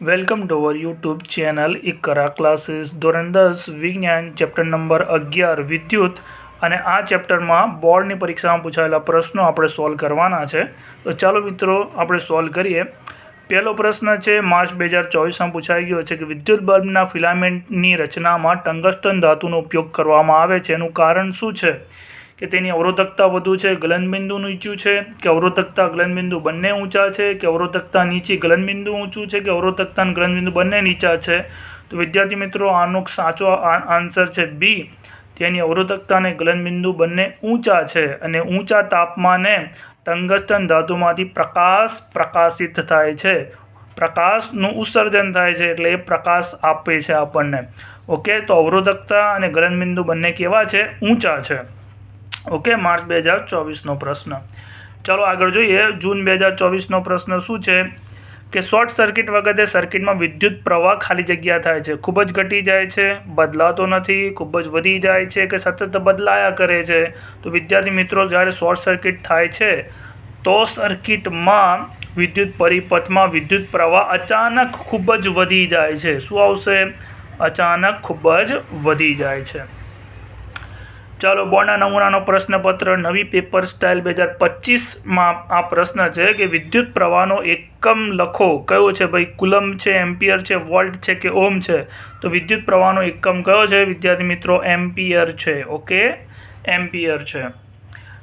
Welcome to our YouTube channel Iqra classes ધોરણ દસ, વિજ્ઞાન ચેપ્ટર નંબર અગિયાર, વિદ્યુત. અને આ ચેપ્ટરમાં બોર્ડની પરીક્ષામાં પૂછાયેલા પ્રશ્નો આપણે સોલ્વ કરવાના છે. તો ચાલો મિત્રો, આપણે સોલ્વ કરીએ. પહેલો પ્રશ્ન છે, માર્ચ બે હજાર ચોવીસમાં પૂછાઈ ગયો છે કે વિદ્યુત બલ્બના ફિલામેન્ટની રચનામાં ટંગસ્ટન ધાતુનો ઉપયોગ કરવામાં આવે છે. એનું કારણ શું છે? કે તેની અવરોધકતા વધુ છે ગલનબિંદુ નીચું છે, કે અવરોધકતા ગલનબિંદુ બંને ઊંચા છે, કે અવરોધકતા નીચી ગલનબિંદુ ઊંચું છે, કે અવરોધકતા અને ગલનબિંદુ બંને નીચા છે? તો વિદ્યાર્થી મિત્રો, આનો સાચો આન્સર છે બી. તેની અવરોધકતા અને ગલનબિંદુ બંને ઊંચા છે અને ઊંચા તાપમાને ટંગસ્ટન ધાતુમાંથી પ્રકાશ પ્રકાશિત થાય છે. પ્રકાશનું ઉત્સર્જન થાય છે એટલે એ પ્રકાશ આપે છે આપણને. ઓકે, તો અવરોધકતા અને ગલનબિંદુ બંને કેવા છે? ઊંચા છે. ઓકે, માર્ચ બે હજાર ચોવીસનો પ્રશ્ન. ચાલો આગળ જોઈએ, જૂન બે હજાર ચોવીસનો પ્રશ્ન શું છે? કે શોર્ટ સર્કિટ વખતે સર્કિટમાં વિદ્યુત પ્રવાહ ખાલી જગ્યા થાય છે. ખૂબ જ ઘટી જાય છે, બદલાતો નથી, ખૂબ જ વધી જાય છે કે સતત બદલાયા કરે છે. તો વિદ્યાર્થી મિત્રો, જ્યારે શોર્ટ સર્કિટ થાય છે, તો સર્કિટમાં વિદ્યુત પરિપથમાં વિદ્યુત પ્રવાહ અચાનક ખૂબ જ વધી જાય છે. શું આવશે? અચાનક ખૂબ જ વધી જાય છે. ચાલો બોના નમૂનાનો પ્રશ્નપત્ર, નવી પેપર સ્ટાઇલ બે હજાર પચીસમાં આ પ્રશ્ન છે કે વિદ્યુત પ્રવાહનો એકમ લખો. કયો છે ભાઈ? કુલમ છે, એમ્પિયર છે, વોલ્ટ છે કે ઓમ છે? તો વિદ્યુત પ્રવાહનો એકમ કયો છે? વિદ્યાર્થી મિત્રો, એમ્પિયર છે. ઓકે? એમ્પિયર છે.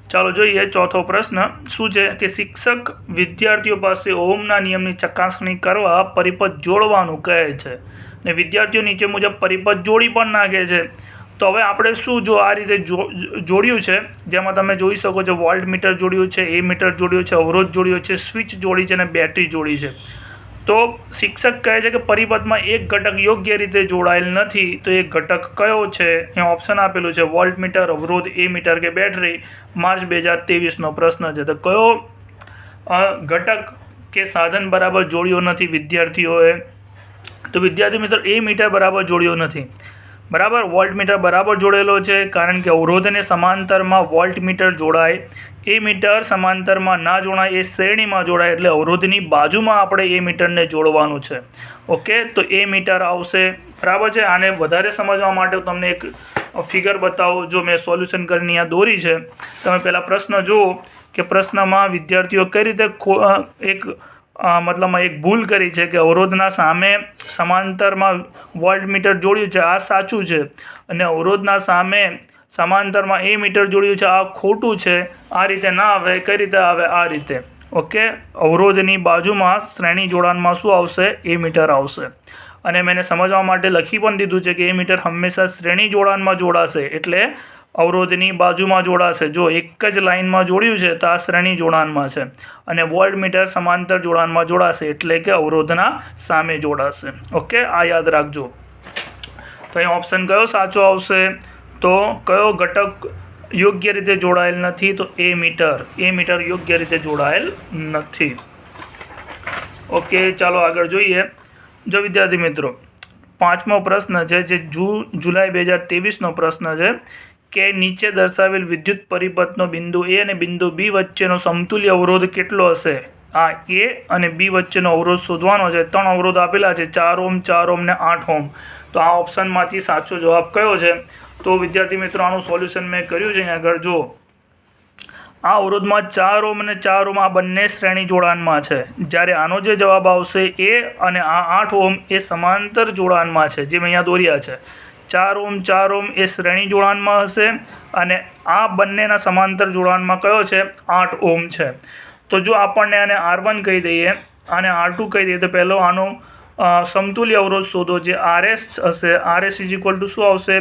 ચાલો જોઈએ ચોથો પ્રશ્ન. શું છે કે શિક્ષક વિદ્યાર્થીઓ પાસે ઓમના નિયમની ચકાસણી કરવા પરિપથ જોડવાનું કહે છે? ને વિદ્યાર્થીઓ નીચે મુજબ પરિપથ જોડી પણ નાખે છે. તો હવે આપણે શું જો આ રીતે જોડ્યું છે, જેમાં તમે જોઈ શકો છો વોલ્ટ મીટર જોડ્યું છે, એ મીટર જોડ્યું છે, અવરોધ જોડ્યો છે, સ્વિચ જોડી છે અને બેટરી જોડી છે. તો શિક્ષક કહે છે કે પરિપથમાં એક ઘટક યોગ્ય રીતે જોડાયેલ નથી, તો એ ઘટક કયો છે? એ ઓપ્શન આપેલું છે, વોલ્ટ મીટર, અવરોધ, એ મીટર કે બેટરી, માર્ચ બે હજાર ત્રેવીસનો પ્રશ્ન છે. તો કયો ઘટક કે સાધન બરાબર જોડ્યો નથી વિદ્યાર્થીઓએ? તો વિદ્યાર્થી મિત્રો, એ મીટર બરાબર જોડ્યો નથી. બરાબર? વોલ્ટ મીટર બરાબર જોડેલો છે, કારણ કે અવરોધને સમાંતરમાં વોલ્ટ મીટર જોડાય. એ મીટર સમાંતરમાં ના જોડાય, એ શ્રેણીમાં જોડાય, એટલે અવરોધની બાજુમાં આપણે એ મીટરને જોડવાનું છે. ઓકે? તો એ મીટર આવશે. બરાબર છે? આને વધારે સમજવા માટે હું તમને એક ફિગર બતાવું, જો મેં સોલ્યુશન કરીને અહીંયા દોરી છે. તમે પહેલાં પ્રશ્ન જુઓ કે પ્રશ્નમાં વિદ્યાર્થીઓ કઈ રીતે એક મતલબમાં એક ભૂલ કરી છે કે અવરોધના સામે સમાંતરમાં વોલ્ટ મીટર જોડ્યું છે. આ સાચું છે. અને અવરોધના સામે સમાંતરમાં એ મીટર જોડ્યું છે. આ ખોટું છે. આ રીતે ના આવે. કઈ રીતે આવે? આ રીતે. ઓકે? અવરોધની બાજુમાં શ્રેણી જોડાણમાં શું આવશે? એ મીટર આવશે. અને મેં સમજવા માટે લખી પણ દીધું છે કે એ મીટર હંમેશા શ્રેણી જોડાણમાં જોડાશે. એટલે અવરોધની બાજુમાં જોડાશે. જો એક જ લાઇનમાં જોડ્યું છે, તો આ શ્રેણી જોડાણમાં છે અને વોલ્ટ મીટર સમાંતર જોડાણમાં જોડાશે એટલે કે અવરોધના સામે જોડાશે. ઓકે, આ યાદ રાખજો. તો અહીં ઓપ્શન કયો સાચો આવશે? તો કયો ઘટક યોગ્ય રીતે જોડાયેલ નથી, તો એ મીટર. એ મીટર યોગ્ય રીતે જોડાયેલ નથી. ઓકે, ચાલો આગળ જોઈએ. જો વિદ્યાર્થી મિત્રો, પાંચમો પ્રશ્ન છે, જે જૂ જુલાઈ બે હજાર ત્રેવીસનો પ્રશ્ન છે કે નીચે દર્શાવેલ વિદ્યુત પરિપથનો બિંદુ એ અને બિંદુ બી વચ્ચેનો સમતુલ્ય અવરોધ કેટલો હશે? આ એ અને બી વચ્ચેનો અવરોધ શોધવાનો છે. ત્રણ અવરોધ આપેલા છે. ચાર ઓમ ચાર ઓમ ને આઠ ઓમ તો આ ઓપ્શનમાંથી સાચો જવાબ કયો છે? તો વિદ્યાર્થી મિત્રો, આનું સોલ્યુશન મેં કર્યું છે અહીંયા આગળ. જુઓ. આ અવરોધમાં ચાર ઓમ અને ચાર ઓમ આ બંને શ્રેણી જોડાણમાં છે. જ્યારે આનો જે જવાબ આવશે એ અને આ આઠ ઓમ એ સમાંતર જોડાણમાં છે, જે મેં અહીંયા દોર્યા છે. ચાર ઓમ ચાર ઓમ એ શ્રેણી જોડાણમાં હશે અને આ બંનેના સમાંતર જોડાણમાં કયો છે? આઠ ઓમ છે. તો જો આપણને આને આર વન કહી દઈએ, આને આર ટુ કહી દઈએ, તો પહેલો આનો સમતુલ્ય અવરોધ શોધો જે આર એસ હશે. R S is equal to શું આવશે?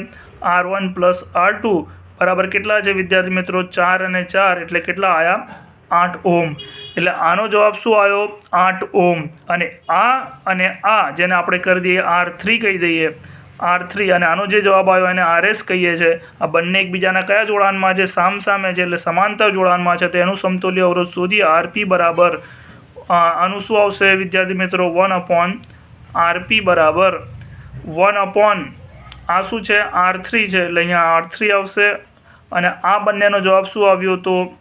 R one plus R two બરાબર કેટલા છે વિદ્યાર્થી મિત્રો? ચાર અને ચાર એટલે કેટલા આયા? આઠ ઓમ. એટલે આનો જવાબ શું આવ્યો? આઠ ઓમ. અને આ અને આ જેને આપણે કરી દઈએ, આર થ્રી કહી દઈએ આર થ્રી અને આનો જે જવાબ આવ્યો એને આર એસ કહીએ છીએ આ બંને એકબીજાના કયા જોડાણમાં છે? સામ સામે છે એટલે સમાંતર જોડાણમાં છે. તો એનું સમતુલ્ય અવરોધ શોધી આરપી બરાબર. આનું શું આવશે વિદ્યાર્થી મિત્રો? વન અપોન આરપી બરાબર. વન અપોન આ શું છે? આર થ્રી છે. એટલે અહીંયા આર થ્રી આવશે. અને આ બંનેનો જવાબ શું આવ્યો તો?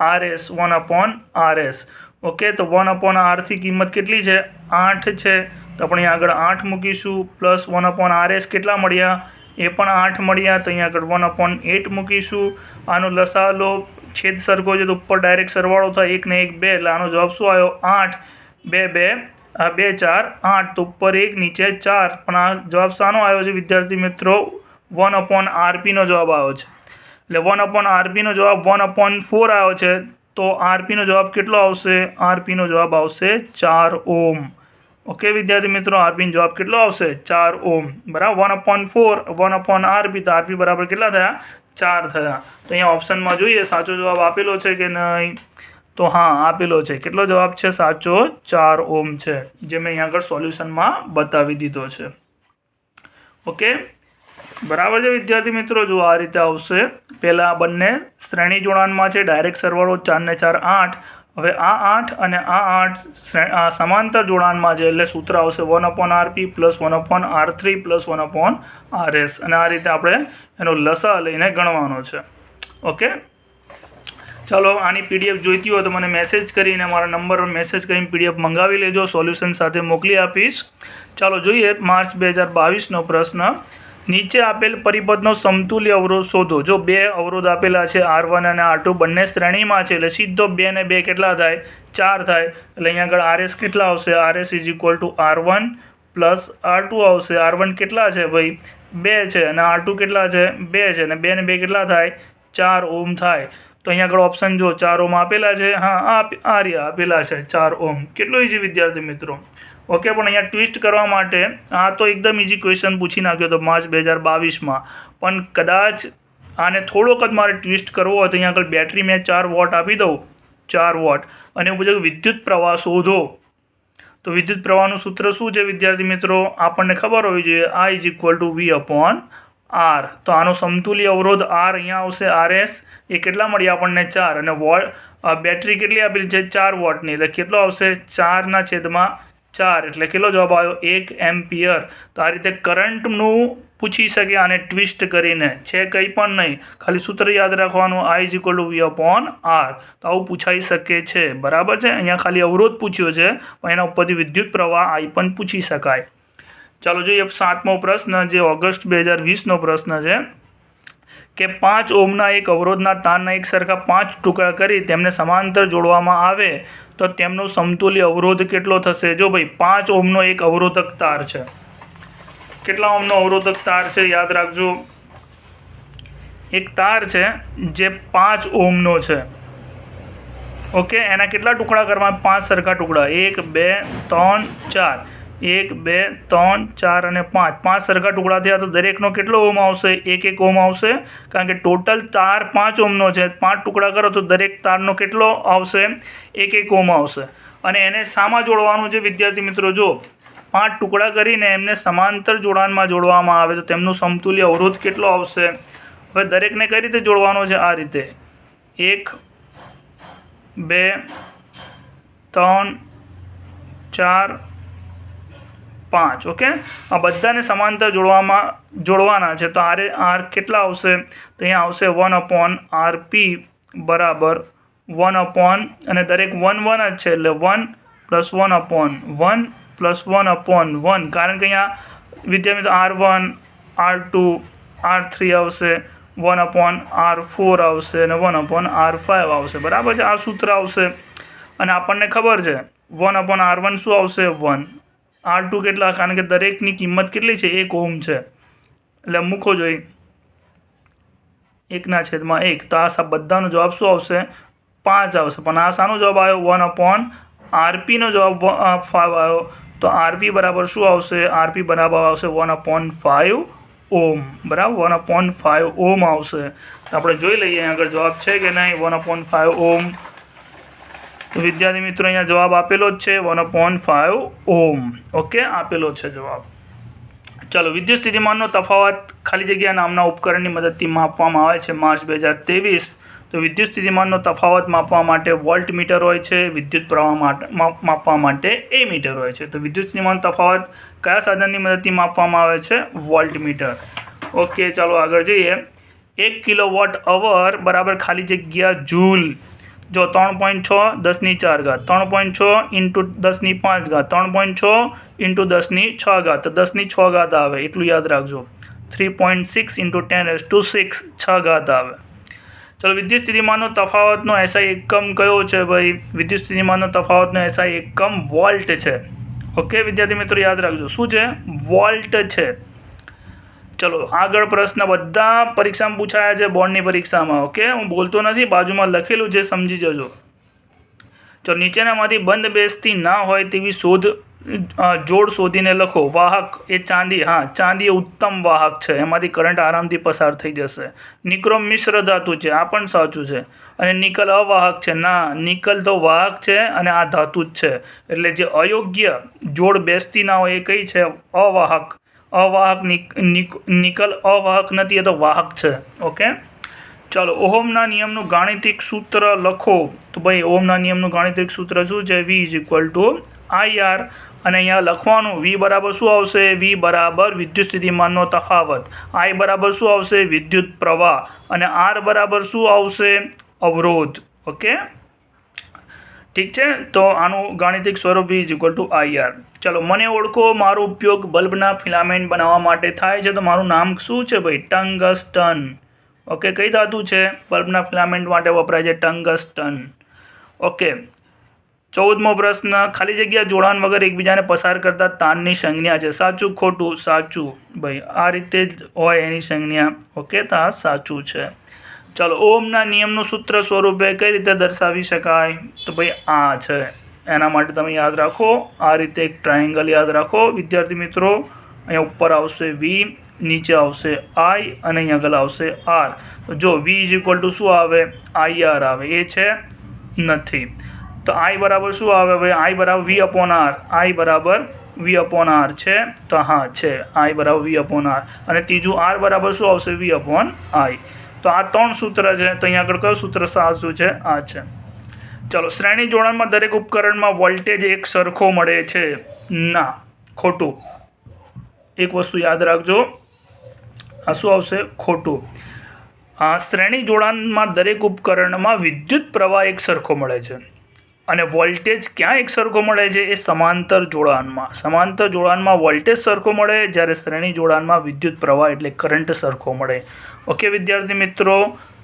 R S. One upon R S. Okay, તો વન અપોન આરથી કિંમત કેટલી છે? આઠ છે. તો આપણે અહીંયા આગળ આઠ મૂકીશું plus one upon R S કેટલા મળ્યા? એ પણ આઠ મળ્યા, તો અહીંયા આગળ વન અપોન એટ મૂકીશું. આનો લસા છેદ સરખો છે તો ઉપર ડાયરેક્ટ સરવાળો થાય, એક ને એક બે, એટલે આનો જવાબ શું આવ્યો? આઠ. બે બે, આ બે, ચાર, આઠ. તો ઉપર એક, નીચે ચાર. પણ આ જવાબ શાનો આવ્યો છે વિદ્યાર્થી મિત્રો? વન અપોન આરપીનો જવાબ આવ્યો છે. એટલે વન અપોન આરપીનો જવાબ વન અપોન ફોર આવ્યો છે. તો આરપીનો જવાબ કેટલો આવશે? આરપીનો જવાબ આવશે ચાર ઓમ ઓકે, વિદ્યાર્થી મિત્રો, આરબી જવાબ કેટલો આવશે? ચાર ઓમ. બરાબર? One upon four one upon RP તો આરબી બરાબર કેટલા થયા? ચાર થયા. તો અહીંયા ઓપ્શનમાં જોઈએ, સાચો જવાબ આપેલો છે કે નહીં? તો હા, આપેલો છે. કેટલો જવાબ છે? સાચો ચાર ઓમ છે, જે મેં અહીંયા આગળ સોલ્યુશનમાં બતાવી દીધો છે. ઓકે? બરાબર છે, વિદ્યાર્થી મિત્રો? જો આ રીતે આવશે, પહેલાં બંને શ્રેણી જોડાણમાં છે, ડાયરેક્ટ સરવાળો ચાર ને ચાર આઠ હવે આ આઠ અને આ આઠ સમાંતર જોડાણમાં છે એટલે સૂત્ર આવશે one upon RP plus one upon R three plus one upon R S અને આ રીતે આપણે એનો લસા લઈને ગણવાનો છે. ઓકે? ચાલો, આની પીડીએફ જોઈતી હોય તો મને મેસેજ કરીને, મારા નંબર પર મેસેજ કરીને પીડીએફ મંગાવી લેજો. સોલ્યુશન સાથે મોકલી આપીશ. ચાલો, જોઈએ માર્ચ બે હજાર બાવીસનો પ્રશ્ન. નીચે આપેલ પરિપથનો સમતુલ્ય અવરોધ શોધો. જો બે અવરોધ આપેલા છે, આર વન અને આર ટુ, બંને શ્રેણીમાં છે, એટલે સીધો બે ને બે કેટલા થાય? ચાર થાય. એટલે અહીંયા આગળ આર એસ કેટલા આવશે? R S is equal to R one plus R two આવશે. આર વન કેટલા છે ભાઈ? બે છે. અને આર ટુ કેટલા છે? બે છે. અને બે ને બે કેટલા થાય? ચાર ઓમ થાય. તો અહીંયા આગળ ઓપ્શન જો ચાર ઓમ આપેલા છે. હા, આ રહ્યા આપેલા છે. ચાર ઓમ કેટલું ઇઝી વિદ્યાર્થી મિત્રો? ઓકે પણ અહીંયા ટ્વિસ્ટ કરવા માટે આ તો એકદમ ઇઝી ક્વેશ્ચન પૂછી નાખ્યો હતો માર્ચ બે હજાર બાવીસમાં. પણ કદાચ આને થોડોક જ મારે ટ્વિસ્ટ કરવો હોય તો અહીંયા આગળ બેટરી મેં ચાર વોટ આપી દઉં. ચાર વોટ અને હું પૂછે વિદ્યુત પ્રવાહ શોધો. તો વિદ્યુત પ્રવાહનું સૂત્ર શું છે વિદ્યાર્થી મિત્રો? આપણને ખબર હોવી જોઈએ આ is equal to V upon R તો આનો સમતુલ્ય અવરોધ આર અહીંયા આવશે આર એસ એ કેટલા મળ્યા આપણને ચાર. અને વોટ બેટરી કેટલી આપેલી છે? ચાર વોટની એટલે કેટલો આવશે? ચારના છેદમાં ચાર, એટલે કેટલો જવાબ આવ્યો? એક એમ્પિયર. તો આ રીતે કરંટનું પૂછી શકે આને ટ્વિસ્ટ કરીને. છે કંઈ પણ નહીં. ખાલી સૂત્ર યાદ રાખવાનું I is equal to V upon R તો આવું પૂછાઈ શકે છે. બરાબર છે? અહીંયા ખાલી અવરોધ પૂછ્યો છે, પણ એના ઉપરથી વિદ્યુત પ્રવાહ આઈ પણ પૂછી શકાય. ચાલો જોઈએ સાતમો પ્રશ્ન, જે ઓગસ્ટ બે હજાર વીસનો પ્રશ્ન છે. કે પાંચ ઓમના એક અવરોધના તારના એક સરખા પાંચ ટુકડા કરી તેમને સમાંતર જોડવામાં આવે, તો તેમનો સમતુલ્ય અવરોધ કેટલો થશે? જો ભાઈ, પાંચ ઓમનો એક અવરોધક તાર છે. કેટલા ઓમનો અવરોધક તાર છે? યાદ રાખજો. એક તાર છે જે પાંચ ઓમનો છે. ઓકે? એના કેટલા ટુકડા કરવા? પાંચ સરખા ટુકડા. એક, બે, ત્રણ, ચાર. એક, બે, ત્રણ, ચાર અને પાંચ. પાંચ સરખા ટુકડા થયા તો દરેકનો કેટલો ઓમ આવશે? એક એક ઓમ આવશે? કારણ કે ટોટલ તાર પાંચ ઓમનો છે. પાંચ ટુકડા કરો તો દરેક તારનો કેટલો આવશે? એક એક ઓમ આવશે. અને એને સામાં જોડવાનું છે? વિદ્યાર્થી મિત્રો, જો પાંચ ટુકડા કરીને એમને સમાંતર જોડાણમાં જોડવામાં આવે તો તેમનું સમતુલ્ય અવરોધ કેટલો આવશે? હવે દરેકને કઈ રીતે જોડવાનો છે? આ રીતે. એક, બે, ત્રણ, ચાર પાંચ, ઓકે? આ બધાને સમાંતર જોડવામાં, જોડવાના છે. તો આરે, આર કેટલા આવશે? તો અહીંયા આવશે વન અપોન આર પી બરાબર વન અપોન, અને દરેક વન વન જ છે એટલે one plus one upon, one plus one upon, one. કારણ કે અહીંયા વિદ્યાર્થી R one, R two, R three આવશે, વન અપોન આર ફોર આવશે, અને વન અપોન આર ફાઇવ આવશે. બરાબર છે? આ સૂત્ર આવશે. અને આપણને ખબર છે, વન અપોન આર વન શું આવશે? વન. આર ટુ કેટલા? કારણ કે દરેકની કિંમત કેટલી છે? એક ઓમ છે. એટલે મૂકો જોઈ એકના છેદમાં એક. તો આ બધાનો જવાબ શું આવશે? પાંચ આવશે. પણ આ શાનો જવાબ આવ્યો? વન અપોન આરપીનો જવાબ ફાઇવ આવ્યો. તો આરપી બરાબર શું આવશે? આરપી બરાબર આવશે વન અપોન ફાઇવ ઓમ બરાબર? વન અપોન ફાઇવ ઓમ આવશે. આપણે જોઈ લઈએ આગળ જવાબ છે કે નહીં? વન અપોન ફાઇવ ઓમ વિદ્યાર્થી મિત્રો અહીંયા જવાબ આપેલો જ છે one upon five ohm okay, આપેલો છે જવાબ. ચાલો, વિદ્યુત સ્થિતિમાનનો તફાવત ખાલી જગ્યા નામના ઉપકરણની મદદથી માપવામાં આવે છે, માર્ચ બે હજાર ત્રેવીસ. તો વિદ્યુત સ્થિતિમાનનો તફાવત માપવા માટે વોલ્ટ મીટર હોય છે, વિદ્યુત પ્રવાહ માપવા માટે એ મીટર હોય છે. તો વિદ્યુત સ્થિતિમાન તફાવત કયા સાધનની મદદથી માપવામાં આવે છે? વોલ્ટ મીટર ઓકે, ચાલો આગળ જઈએ. એક કિલો વોટ અવર બરાબર ખાલી જગ્યા જૂલ જો ત્રણ પોઈન્ટ છ દસની ચાર ઘાત. ત્રણ પોઈન્ટ છ ઇન્ટુ દસની પાંચ ઘાત. ત્રણ પોઈન્ટ છ ઇન્ટુ દસની છ ઘાત. દસની છ ઘાત આવે, એટલું યાદ રાખજો. Three point six into ten S two six છ ઘાત આવે. ચલો, વિદ્યુત સ્થિતિમાનનો તફાવતનો એસઆઈ એકમ કયો છે ભાઈ? વિદ્યુત સ્થિતિમાનનો તફાવતનો એસઆઈ એકમ વોલ્ટ છે. ઓકે, વિદ્યાર્થી મિત્રો, યાદ રાખજો. શું છે? વોલ્ટ છે. ચલો, આગળ પ્રશ્ન બધા પરીક્ષામાં પૂછાયા છે, બોર્ડની પરીક્ષામાં. ઓકે? હું બોલતો નથી, બાજુમાં લખેલું છે, સમજી જજો. ચલો, નીચેનામાંથી બંધ બેસતી ના હોય તેવી શોધ જોડ શોધીને લખો. વાહક એ ચાંદી, હા, ચાંદી એ ઉત્તમ વાહક છે. એમાંથી કરંટ આરામથી પસાર થઈ જશે. નિક્રોમ મિશ્ર ધાતુ છે, આ પણ સાચું છે. અને નિકલ અવાહક છે, ના, નિકલ તો વાહક છે અને આ ધાતુ જ છે. એટલે જે અયોગ્ય જોડ બેસતી ના હોય એ કઈ છે? અવાહક. અવાહક નિક- નિક- નિકલ અવાહક નથી, એ તો વાહક છે. ઓકે ચાલો, ઓહમના નિયમનું ગાણિતિક સૂત્ર લખો. તો ભાઈ, ઓહમના નિયમનું ગાણિતિક સૂત્ર શું છે? V is equal to I R અને અહીંયા લખવાનું વી બરાબર શું આવશે? વી બરાબર વિદ્યુત સ્થિતિમાનનો તફાવત. આઈ બરાબર શું આવશે? વિદ્યુત પ્રવાહ. અને આર બરાબર શું આવશે? અવરોધ. ઓકે ઠીક છે? તો આનું ગાણિતિક સ્વરૂપ V is equal to IR ચલો, મને ઓળખો, મારો ઉપયોગ બલ્બના ફિલામેન્ટ બનાવવા માટે થાય છે, તો મારું નામ શું છે ભાઈ? ટંગસ્ટન. ઓકે, કઈ ધાતુ છે? બલ્બના ફિલામેન્ટ માટે વપરાય છે ટંગસ્ટન. ઓકે, ચૌદમો પ્રશ્ન. ખાલી જગ્યા જોડાણ વગર એકબીજાને પસાર કરતા તાનની સંજ્ઞા છે. સાચું, ખોટું? સાચું. ભાઈ, આ રીતે જ હોય એની સંજ્ઞા. ઓકે, તો આ સાચું છે. ચલો, ઓમના નિયમનું સૂત્ર સ્વરૂપે કઈ રીતે દર્શાવી શકાય? તો ભાઈ, આ છે. એના માટે તમે યાદ રાખો, આ રીતે એક ટ્રાયેંગલ યાદ રાખો. વિદ્યાર્થી મિત્રો, અહીંયા ઉપર આવશે વી નીચે આવશે આઈ અને અહીંયા આગળ આવશે આર તો જો વી ઇઝ ઇક્વલ ટુ શું આવે? આઈ આર આવે. એ છે નથી. તો આઈ બરાબર શું આવે? ભાઈ આઈ બરાબર વી અપોન આર આઈ બરાબર વી અપોન આર છે. તો હા, છે. આઈ બરાબર વી અપોન આર અને ત્રીજું આર બરાબર શું આવશે? વી અપોન આઈ તો આ ત્રણ સૂત્ર છે, તો અહીંયા આગળ કયું સૂત્ર સાચું છે? આ છે. ચલો, શ્રેણી જોડાણમાં દરેક ઉપકરણમાં વોલ્ટેજ એક સરખો મળે છે. ના, ખોટું. એક વસ્તુ યાદ રાખજો. આ શું આવશે? ખોટું. શ્રેણી જોડાણમાં દરેક ઉપકરણમાં વિદ્યુત પ્રવાહ એક સરખો મળે છે. અને વોલ્ટેજ ક્યાં એક સરખો મળે છે? એ સમાંતર જોડાણમાં. સમાંતર જોડાણમાં વોલ્ટેજ સરખો મળે, જ્યારે શ્રેણી જોડાણમાં વિદ્યુત પ્રવાહ એટલે કરંટ સરખો મળે. ઓકે, વિદ્યાર્થી મિત્રો?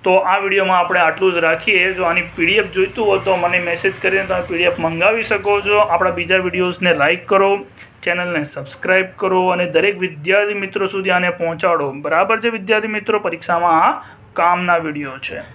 તો આ વિડીયોમાં આપણે આટલું જ રાખીએ. જો આની પીડીએફ જોઈતું હોય તો મને મેસેજ કરીને તમે પીડીએફ મંગાવી શકો છો. આપણા બીજા વિડીયોઝને લાઇક કરો, ચેનલને સબસ્ક્રાઇબ કરો અને દરેક વિદ્યાર્થી મિત્રો સુધી આને પહોંચાડો. બરાબર છે વિદ્યાર્થી મિત્રો? પરીક્ષામાં આ કામના વીડિયો છે.